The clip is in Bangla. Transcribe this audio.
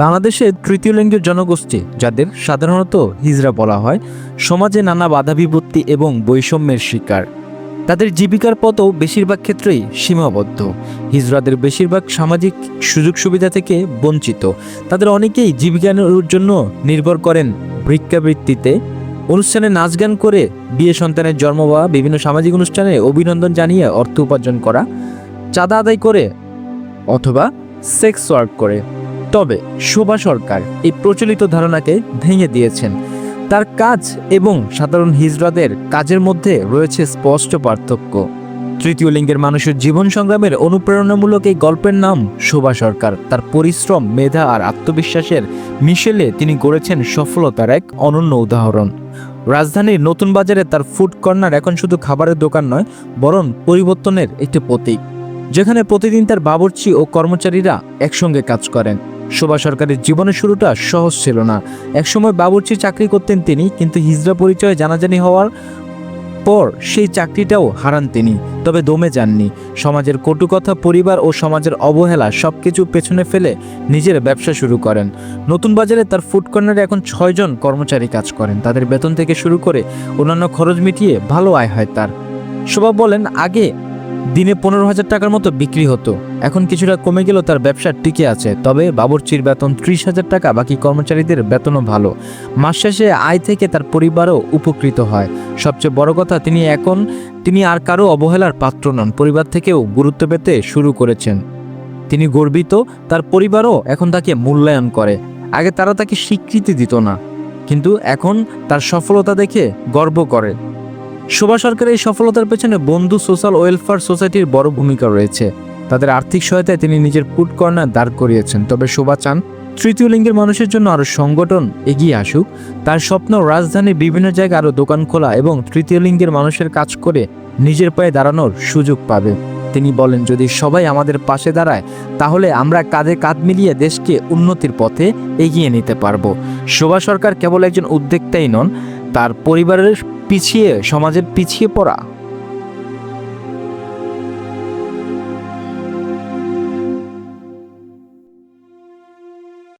বাংলাদেশের তৃতীয় লিঙ্গের জনগোষ্ঠী, যাদের সাধারণত হিজড়া বলা হয়, সমাজে নানা বাধা বিপত্তি এবং বৈষম্যের শিকার। তাদের জীবিকার পথও বেশিরভাগ ক্ষেত্রেই সীমাবদ্ধ। হিজরাদের বেশিরভাগ সামাজিক সুযোগ সুবিধা থেকে বঞ্চিত। তাদের অনেকেই জীবিকার জন্য নির্ভর করেন ভিক্ষাবৃত্তিতে। অনুষ্ঠানে নাচ গান করে বিয়ে সন্তানের জন্ম বা বিভিন্ন সামাজিক অনুষ্ঠানে অভিনন্দন জানিয়ে অর্থ উপার্জন করা, চাঁদা আদায় করে অথবা সেক্স ওয়ার্ক করে। তবে শোভা সরকার এই প্রচলিত ধারণাকে ভেঙে দিয়েছেন। তার কাজ এবং সাধারণ হিজড়াদের কাজের মধ্যে রয়েছে স্পষ্ট পার্থক্য। তৃতীয় লিঙ্গের মানুষের জীবন সংগ্রামের অনুপ্রেরণামূলক এই গল্পের নাম শোভা সরকার। তার পরিশ্রম, মেধা আর আত্মবিশ্বাসের মিশেলে তিনি গড়েছেন সফলতার এক অনন্য উদাহরণ। রাজধানীর নতুন বাজারে তার ফুড কর্নার এখন শুধু খাবারের দোকান নয়, বরং পরিবর্তনের একটি প্রতীক, যেখানে প্রতিদিন তার বাবুর্চি ও কর্মচারীরা একসঙ্গে কাজ করেন। শোভা সরকারের জীবনের শুরুটা সহজ ছিল না। একসময় বাবুর্চি চাকরি করতেন তিনি, কিন্তু হিজড়া পরিচয়ে জানাজানি হওয়ার পর সেই চাকরিটাও হারান তিনি, তবে দমে যাননি। সমাজের কটু কথা পরিবার ও সমাজের অবহেলা সবকিছু পেছনে ফেলে নিজের ব্যবসা শুরু করেন। নতুন বাজারে তার ফুড কর্নারে এখন ছয়জন কর্মচারী কাজ করেন। তাদের বেতন থেকে শুরু করে অন্যান্য খরচ মিটিয়ে ভালো আয় হয় তার। শোভা বলেন, আগে দিনে পনেরো হাজার টাকার মতো বিক্রি হতো। এখন কিছুটা কমে গেলেও তার ব্যবসা টিকে আছে। তবে বাবুর্চির বেতন ত্রিশ হাজার টাকা, বাকি কর্মচারীদের বেতনও ভালো। মাস শেষে আয় থেকে তার পরিবারও উপকৃত হয়। সবচেয়ে বড় কথা, তিনি এখন, তিনি আর কারও অবহেলার পাত্র নন। পরিবার থেকেও গুরুত্ব পেতে শুরু করেছেন। তিনি গর্বিত, তার পরিবারও এখন তাকে মূল্যায়ন করে। আগে তারা তাকে স্বীকৃতি দিত না। কিন্তু এখন তার সফলতা দেখে গর্ব করে। শোভা সরকারের এই সফলতার পেছনে বন্ধু সোশ্যাল ওয়েলফেয়ার সোসাইটির বড় ভূমিকা রয়েছে। তাদের আর্থিক সহায়তায় তিনি নিজের ফুড কর্নার দাঁড় করিয়েছেন। তবে শোভা চান, তৃতীয় লিঙ্গের মানুষের জন্য আরও সংগঠন এগিয়ে আসুক। তার স্বপ্ন রাজধানীর বিভিন্ন জায়গায় আরও দোকান খোলা এবং তৃতীয় লিঙ্গের মানুষের কাজ করে নিজের পায়ে দাঁড়ানোর সুযোগ পাবে। তিনি বলেন, যদি সবাই আমাদের পাশে দাঁড়ায়, তাহলে আমরা কাঁধে কাঁধ মিলিয়ে দেশকে উন্নতির পথে এগিয়ে নিতে পারব। শোভা সরকার কেবল একজন উদ্যোক্তাই নন, তার পরিবারের পিছিয়ে সমাজের পিছিয়ে পড়া।